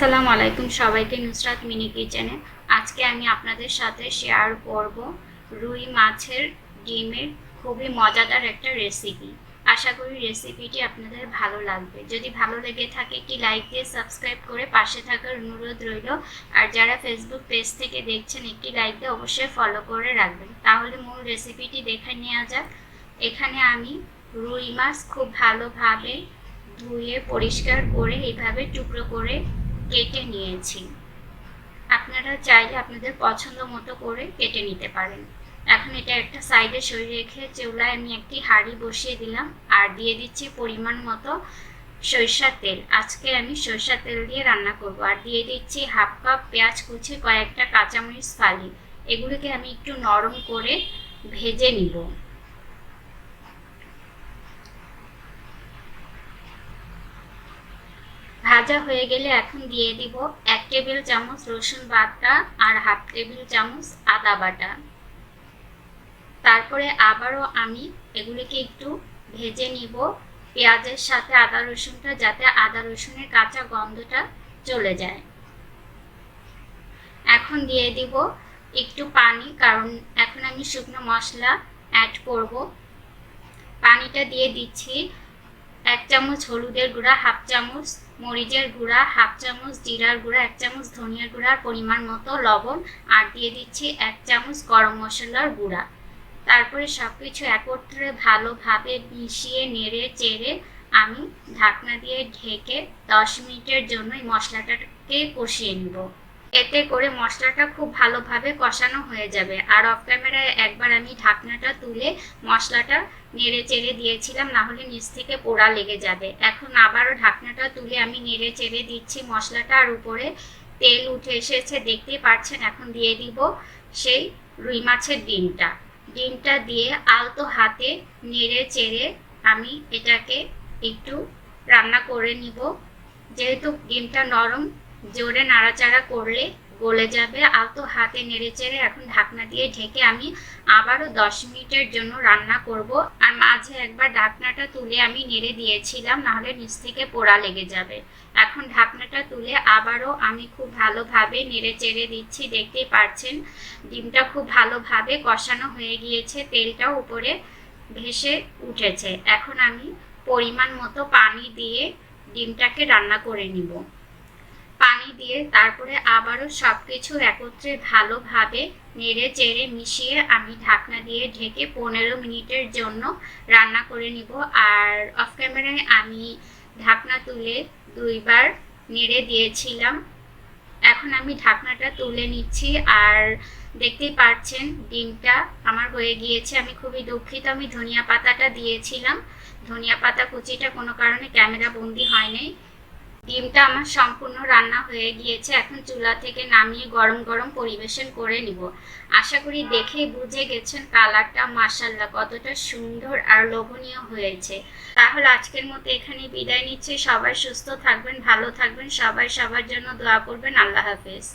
আসসালামু আলাইকুম সবাইকে নুসরাত মিনি কিচেনে। আজকে আমি আপনাদের সাথে শেয়ার করব রুই মাছের ডিমের খুবই মজাদার একটা রেসিপি আশা করি রেসিপিটি আপনাদের ভালো লাগবে। যদি ভালো লেগে থাকে, একটি লাইক দিয়ে সাবস্ক্রাইব করে পাশে থাকার অনুরোধ রইল। আর যারা ফেসবুক পেজ থেকে দেখছেন, একটি লাইক দিয়ে অবশ্যই ফলো করে রাখবেন। তাহলে মূল রেসিপিটি দেখে নেওয়া যাক। এখানে আমি রুই মাছ খুব ভালোভাবে ধুয়ে পরিষ্কার করে এইভাবে টুকরো করে কেটে নিয়েছি। আপনারা চাইলে আপনাদের পছন্দ মতো করে কেটে নিতে পারেন। এখন এটা একটা সাইডে সরিয়ে রেখে চুলায় আমি একটি হাঁড়ি বসিয়ে দিলাম। আর দিয়ে দিচ্ছি পরিমাণ মতো সরিষার তেল। আজকে আমি সরিষার তেল দিয়ে রান্না করব। আর দিয়ে দিচ্ছি হাফ কাপ পেঁয়াজ কুচি, কয়েকটা কাঁচামরিচ ফালি। এগুলোকে আমি একটু নরম করে ভেজে নিব। ভাজা হয়ে গেলে এখন দিয়ে দিব এক টেবিল চামচ রসুন বাটা আর হাফ টেবিল চামচ আদা বাটা। তারপরে আবারও আমি এগুলিকে একটু ভেজে নিব। পেঁয়াজের সাথে আদা রসুনটা যাতে আদা রসুনের কাঁচা গন্ধটা চলে যায়। এখন দিয়ে দিব একটু পানি, কারণ এখন আমি শুকনো মশলা অ্যাড করব। পানিটা দিয়ে দিচ্ছি। এক চামচ হলুদের গুঁড়া, হাফ চামচ মরিচের গুঁড়া, হাফ চামচ জিরার গুঁড়া, এক চামচ ধনিয়ার গুঁড়ার পরিমাণ মতো লবণ আর দিয়ে দিচ্ছি এক চামচ গরম মশলার গুঁড়া। তারপরে সব কিছু একত্রে ভালোভাবে মিশিয়ে নেড়ে চেড়ে আমি ঢাকনা দিয়ে ঢেকে দশ মিনিটের জন্য মশলাটাকে কষিয়ে নিব। এতে করে মশলাটা খুব ভালোভাবে কষানো হয়ে যাবে। আর অফ ক্যামেরায় একবার আমি ঢাকনাটা তুলে মশলাটা নেড়ে চেড়ে দিয়েছিলাম, না হলে নিচ থেকে পোড়া লেগে যাবে। এখন আবারও ঢাকনাটা তুলে আমি নেড়ে চেড়ে দিচ্ছি মশলাটা, আর উপরে তেল উঠে এসেছে, দেখতেই পাচ্ছেন। এখন দিয়ে দিব সেই রুই মাছের ডিমটা। ডিমটা দিয়ে আলতো হাতে নেড়ে চেড়ে আমি এটাকে একটু রান্না করে নিব। যেহেতু ডিমটা নরম জোরে নাড়াচাড়া করলে গলে যাবে। আলতো হাতে নেড়ে চেড়ে এখন ঢাকনা দিয়ে ঢেকে আমি আবারও দশ মিনিটের জন্য রান্না করব। আর মাঝে একবার ঢাকনাটা তুলে আমি নেড়ে দিয়েছিলাম, নাহলে নিচ থেকে পোড়া লেগে যাবে। এখন ঢাকনাটা তুলে আবারও আমি খুব ভালোভাবে নেড়ে চেড়ে দিচ্ছি, দেখতেই পাচ্ছেন ডিমটা খুব ভালোভাবে কষানো হয়ে গিয়েছে, তেলটাও উপরে ভেসে উঠেছে। এখন আমি পরিমাণ মতো পানি দিয়ে ডিমটাকে রান্না করে নিব। পানি দিয়ে তারপরে আবারও সব কিছু একত্রে ভালোভাবে নেড়ে চেড়ে মিশিয়ে আমি ঢাকনা দিয়ে ঢেকে পনেরো মিনিটের জন্য রান্না করে নিব। আর অফ ক্যামেরায় আমি ঢাকনা তুলে দুইবার নেড়ে দিয়েছিলাম। এখন আমি ঢাকনাটা তুলে নিচ্ছি। আর দেখতেই পাচ্ছেন, ডিমটা আমার হয়ে গিয়েছে। আমি খুবই দুঃখিত, আমি ধনিয়া পাতাটা দিয়েছিলাম। ধনিয়া পাতা কুচিটা কোনো কারণে ক্যামেরা বন্দি হয়নি ডিমটা আমার সম্পূর্ণ রান্না হয়ে গিয়েছে, এখন চুলা থেকে নামিয়ে গরম গরম পরিবেশন করে নিব। আশা করি দেখে বুঝে গেছেন কালারটা মাসাল্লাহ কতটা সুন্দর আর লোভনীয় হয়েছে। তাহলে আজকের মতো এখানে বিদায় নিচ্ছে। সবাই সুস্থ থাকবেন, ভালো থাকবেন, সবাই সবার জন্য দোয়া করবেন। আল্লাহ হাফেজ।